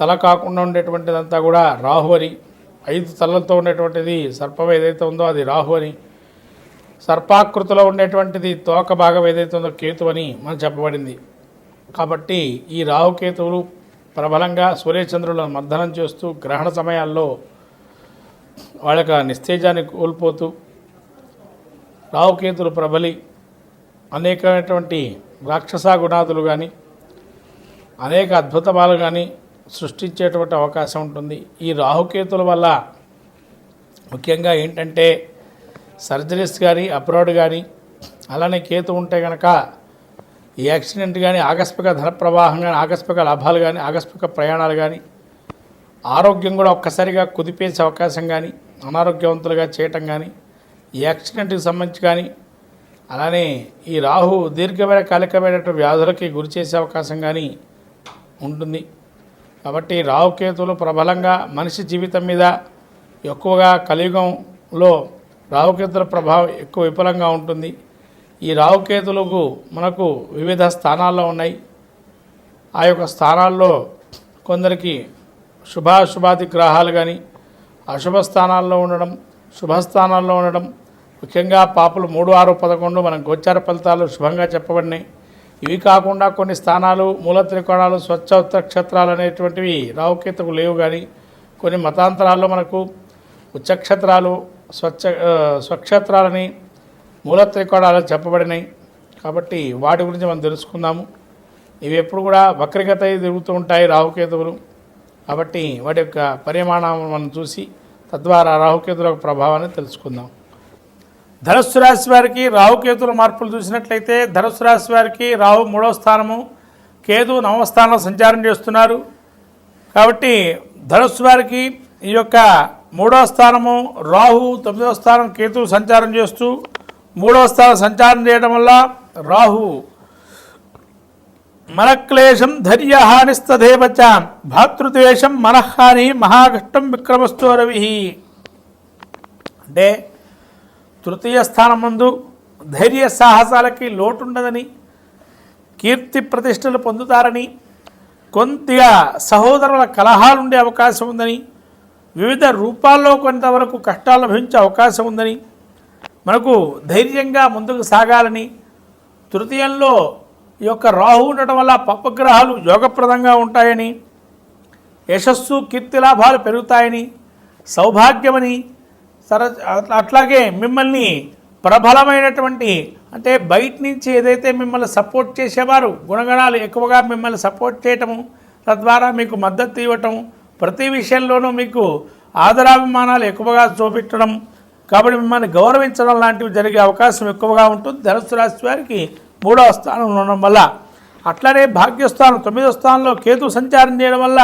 తల కాకుండా ఉండేటువంటిదంతా కూడా రాహు అని. ఐదు తలలతో ఉండేటువంటిది సర్పం ఏదైతే ఉందో అది రాహు అని. సర్పాకృతిలో ఉండేటువంటిది తోక భాగం ఏదైతే ఉందో కేతు అని మనం చెప్పబడింది. కాబట్టి ఈ రాహుకేతువులు ప్రబలంగా సూర్యచంద్రులను మర్దనం చేస్తూ గ్రహణ సమయాల్లో వాళ్ళ యొక్క నిస్తేజాన్ని కోల్పోతూ రాహుకేతులు ప్రబలి అనేకమైనటువంటి రాక్షస గుణాదులు కానీ అనేక అద్భుతమాలు కానీ సృష్టించేటువంటి అవకాశం ఉంటుంది. ఈ రాహుకేతుల వల్ల ముఖ్యంగా ఏంటంటే సర్జరీస్ కానీ అబ్రాడ్ కానీ అలానే కేతు ఉంటే కనుక ఈ యాక్సిడెంట్ కానీ ఆకస్మిక ధన ప్రవాహం కానీ ఆకస్మిక లాభాలు కానీ ఆకస్మిక ప్రయాణాలు కానీ ఆరోగ్యం కూడా ఒక్కసారిగా కుదిపేసే అవకాశం కానీ అనారోగ్యవంతులుగా చేయటం కానీ ఈ యాక్సిడెంట్కి సంబంధించి కానీ అలానే ఈ రాహు దీర్ఘమైన కాలికమైనటువంటి వ్యాధులకి గురి చేసే అవకాశం కానీ ఉంటుంది. కాబట్టి రావుకేతులు ప్రబలంగా మనిషి జీవితం మీద ఎక్కువగా కలియుగంలో రావుకేతుల ప్రభావం ఎక్కువ విపులంగా ఉంటుంది. ఈ రావుకేతులకు మనకు వివిధ స్థానాల్లో ఉన్నాయి. ఆ యొక్క స్థానాల్లో కొందరికి శుభాశుభాది గ్రహాలు కానీ అశుభ స్థానాల్లో ఉండడం శుభస్థానాల్లో ఉండడం ముఖ్యంగా పాపులు మూడు ఆరు పదకొండు మనం గోచార ఫలితాలు శుభంగా చెప్పబడినాయి. ఇవి కాకుండా కొన్ని స్థానాలు మూల త్రికోణాలు స్వచ్ఛ క్షేత్రాలు అనేటువంటివి రావుకేతకు లేవు కానీ కొన్ని మతాంతరాల్లో మనకు ఉచ్చక్షేత్రాలు స్వచ్ఛ స్వక్షేత్రాలని మూల త్రికోణాలు చెప్పబడినాయి కాబట్టి వాటి గురించి మనం తెలుసుకుందాము. ఇవి ఎప్పుడు కూడా వక్రగత తిరుగుతూ ఉంటాయి రాహుకేతువులు కాబట్టి వాటి యొక్క పరిమాణం మనం చూసి తద్వారా రాహుకేతుల ప్రభావాన్ని తెలుసుకుందాం. ధనుస్సు రాశి వారికి రాహుకేతుల మార్పులు చూసినట్లయితే ధనుస్సు రాశి వారికి రాహు మూడవ స్థానము కేతు నవమ స్థానంలో సంచారం చేస్తున్నారు. కాబట్టి ధనుస్సు వారికి ఈ యొక్క మూడవ స్థానము రాహు తొమ్మిదవ స్థానం కేతు సంచారం చేస్తూ మూడవ స్థానం సంచారం చేయడం వల్ల రాహు మనక్లేశం ధైర్యహానిస్తదేవచ భాతృద్వేషం మనహాని మహాకష్టం విక్రమస్తో రవి. అంటే తృతీయ స్థానమందు ధైర్య సాహసాలకి లోటుండదని కీర్తి ప్రతిష్టలు పొందుతారని కొద్దిగా సహోదరుల కలహాలు ఉండే అవకాశం ఉందని వివిధ రూపాల్లో కొంతవరకు కష్టాలు లభించే అవకాశం ఉందని మనకు ధైర్యంగా ముందుకు సాగాలని తృతీయంలో ఈ యొక్క రాహు ఉండటం వల్ల పప్పగ్రహాలు యోగప్రదంగా ఉంటాయని యశస్సు కీర్తి లాభాలు పెరుగుతాయని సౌభాగ్యమని సర అట్లాగే మిమ్మల్ని ప్రబలమైనటువంటి అంటే బయట నుంచి ఏదైతే మిమ్మల్ని సపోర్ట్ చేసేవారు గుణగణాలు ఎక్కువగా మిమ్మల్ని సపోర్ట్ చేయటము తద్వారా మీకు మద్దతు ఇవ్వటం ప్రతి విషయంలోనూ మీకు ఆదరాభిమానాలు ఎక్కువగా చూపించడం కాబట్టి మిమ్మల్ని గౌరవించడం లాంటివి జరిగే అవకాశం ఎక్కువగా ఉంటుంది. ధనుసు రాశి వారికి మూడవ స్థానం ఉండడం వల్ల అట్లనే భాగ్యస్థానం తొమ్మిదవ స్థానంలో కేతు సంచారం చేయడం వల్ల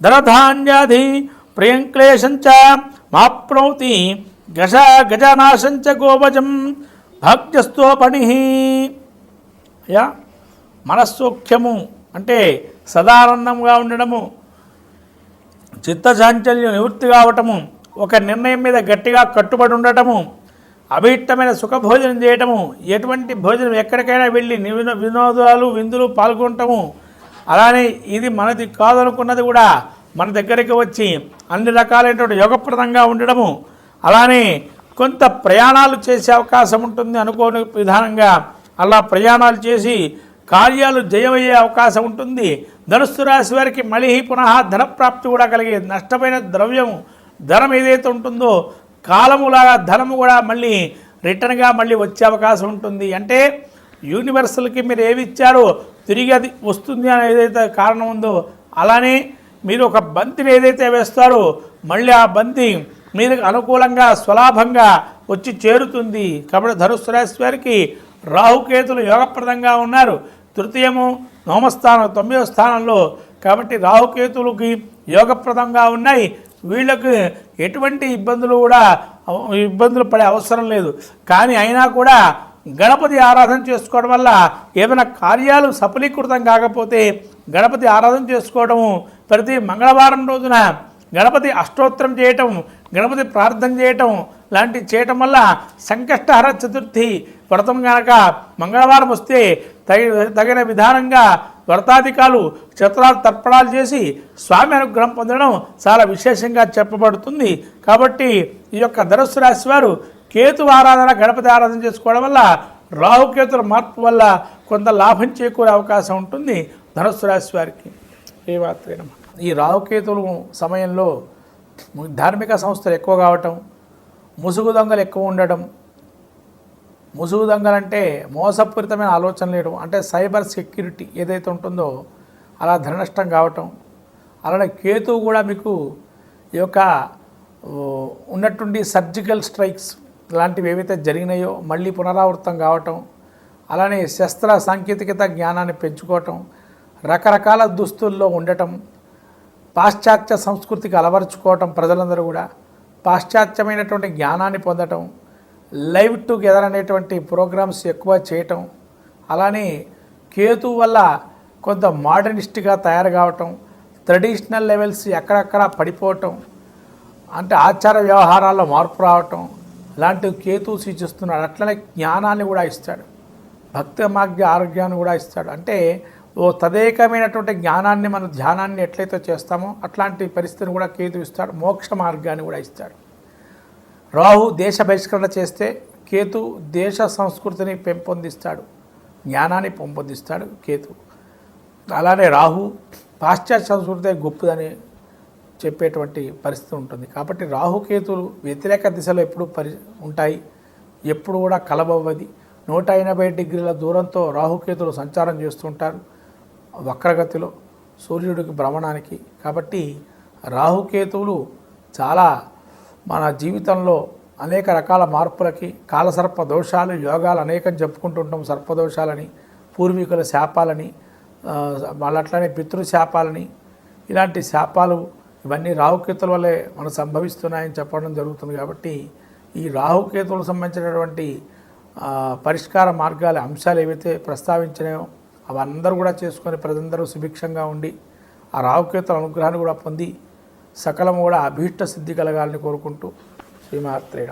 ధనధాన్యాధి ప్రియంక్లేశంచ మాప్నౌతి గజ గజనాశంచ గోవజం భాగ్యస్థో అయ్యా మనస్సౌఖ్యము అంటే సదానందంగా ఉండడము చిత్తచాంచల్యం నివృత్తి కావటము ఒక నిర్ణయం మీద గట్టిగా కట్టుబడి ఉండటము అభిష్టమైన సుఖభోజనం చేయటము ఎటువంటి భోజనం ఎక్కడికైనా వెళ్ళి వినోదాలు విందులు పాల్గొనటము అలానే ఇది మనది కాదనుకున్నది కూడా మన దగ్గరికి వచ్చి అన్ని రకాలైనటువంటి యోగప్రదంగా ఉండడము అలానే కొంత ప్రయాణాలు చేసే అవకాశం ఉంటుంది అనుకోని విధానంగా అలా ప్రయాణాలు చేసి కార్యాలు జయమయ్యే అవకాశం ఉంటుంది. ధనుస్సు రాశి వారికి మళ్ళీ పునః ధనప్రాప్తి కూడా కలిగే నష్టమైన ద్రవ్యము ధనం ఏదైతే ఉంటుందో కాలములాగా ధనము కూడా మళ్ళీ రిటర్న్గా మళ్ళీ వచ్చే అవకాశం ఉంటుంది. అంటే యూనివర్సల్కి మీరు ఏమి ఇచ్చారో తిరిగి అది వస్తుంది అని ఏదైతే కారణం ఉందో అలానే మీరు ఒక బంతిని ఏదైతే వేస్తారో మళ్ళీ ఆ బంతి మీకు అనుకూలంగా స్వలాభంగా వచ్చి చేరుతుంది. కాబట్టి ధనుసు రాశి వారికి రాహుకేతులు యోగప్రదంగా ఉన్నారు. తృతీయము నోమస్థానం తొమ్మిదవ స్థానంలో. కాబట్టి రాహుకేతులకి యోగప్రదంగా ఉన్నాయి. వీళ్ళకు ఎటువంటి ఇబ్బందులు కూడా ఇబ్బందులు పడే అవసరం లేదు. కానీ అయినా కూడా గణపతి ఆరాధన చేసుకోవడం వల్ల ఏమైనా కార్యాలు సఫలీకృతం కాకపోతే గణపతి ఆరాధన చేసుకోవడము ప్రతి మంగళవారం రోజున గణపతి అష్టోత్తరం చేయటం గణపతి ప్రార్థన చేయటం లాంటివి చేయటం వల్ల సంకష్టహర చతుర్థి వ్రతం కనుక మంగళవారం వస్తే తగి తగిన విధానంగా వ్రతాధికాలు చిత్రాలు తర్పణాలు చేసి స్వామి అనుగ్రహం పొందడం చాలా విశేషంగా చెప్పబడుతుంది. కాబట్టి ఈ యొక్క ధనుస్సు రాశి వారు కేతు ఆరాధన గణపతి ఆరాధన చేసుకోవడం వల్ల రాహుకేతుల మార్పు వల్ల కొంత లాభం చేకూరే అవకాశం ఉంటుంది ధనుస్సు రాశి వారికి. ఏ మాత్రమే ఈ రాహుకేతులు సమయంలో ధార్మిక సంస్థలు ఎక్కువ కావటం ముసుగు దొంగలు ఎక్కువ ఉండటం ముసుగు దొంగలంటే మోసపూరితమైన ఆలోచన లేయడం అంటే సైబర్ సెక్యూరిటీ ఏదైతే ఉంటుందో అలా ధననష్టం కావటం అలానే కేతువు కూడా మీకు ఈ యొక్క ఉన్నటువంటి సర్జికల్ స్ట్రైక్స్ ఇలాంటివి ఏవైతే జరిగినాయో మళ్ళీ పునరావృతం కావటం అలానే శస్త్ర సాంకేతికత జ్ఞానాన్ని పెంచుకోవటం రకరకాల దుస్తుల్లో ఉండటం పాశ్చాత్య సంస్కృతికి అలవరుచుకోవటం ప్రజలందరూ కూడా పాశ్చాత్యమైనటువంటి జ్ఞానాన్ని పొందటం లైవ్ టుగెదర్ అనేటువంటి ప్రోగ్రామ్స్ ఎక్కువ చేయటం అలానే కేతు వల్ల కొంత మోడర్నిస్ట్గా తయారు కావటం ట్రెడిషనల్ లెవెల్స్ ఎక్కడెక్కడ పడిపోవటం అంటే ఆచార వ్యవహారాల్లో మార్పు రావటం లాంటి కేతు సూచిస్తున్నాడు అట్లనే జ్ఞానాన్ని కూడా ఇస్తాడు. భక్తి మార్గ ఆరోగ్యాన్ని కూడా ఇస్తాడు. అంటే ఓ తదేకమైనటువంటి జ్ఞానాన్ని మన ధ్యానాన్ని ఎట్లయితే చేస్తామో అట్లాంటి పరిస్థితిని కూడా కేతు ఇస్తాడు. మోక్ష మార్గాన్ని కూడా ఇస్తాడు. రాహు దేశ బహిష్కరణ చేస్తే కేతు దేశ సంస్కృతిని పెంపొందిస్తాడు. జ్ఞానాన్ని పెంపొందిస్తాడు కేతు. అలానే రాహు పాశ్చాత్య సంస్కృతి గొప్పదని చెప్పేటువంటి పరిస్థితి ఉంటుంది. కాబట్టి రాహుకేతులు వ్యతిరేక దిశలో ఎప్పుడు పరి ఉంటాయి. ఎప్పుడు కూడా కలబవ్వది నూట ఎనభై డిగ్రీల దూరంతో రాహుకేతులు సంచారం చేస్తుంటారు వక్రగతిలో సూర్యుడికి భ్రమణానికి. కాబట్టి రాహుకేతువులు చాలా మన జీవితంలో అనేక రకాల మార్పులకి కాలసర్ప దోషాలు యోగాలు అనేకం చెప్పుకుంటుంటాం సర్పదోషాలని పూర్వీకుల శాపాలని ఆ, మళ్ళీ అట్లనే పితృ శాపాలని ఇలాంటి శాపాలు ఇవన్నీ రాహుకేతుల వల్లే మనకు సంభవిస్తున్నాయని చెప్పడం జరుగుతుంది కాబట్టి ఈ రాహుకేతువులకు సంబంధించినటువంటి పరిష్కార మార్గాల అంశాలు ఏవైతే ప్రస్తావించినాయో అవి కూడా చేసుకొని ప్రజలందరూ సుభిక్షంగా ఉండి ఆ రాహుకేతుల అనుగ్రహాన్ని కూడా పొంది సకలం కూడా అభీష్ట సిద్ధి కలగాలని కోరుకుంటూ శ్రీమాత్రే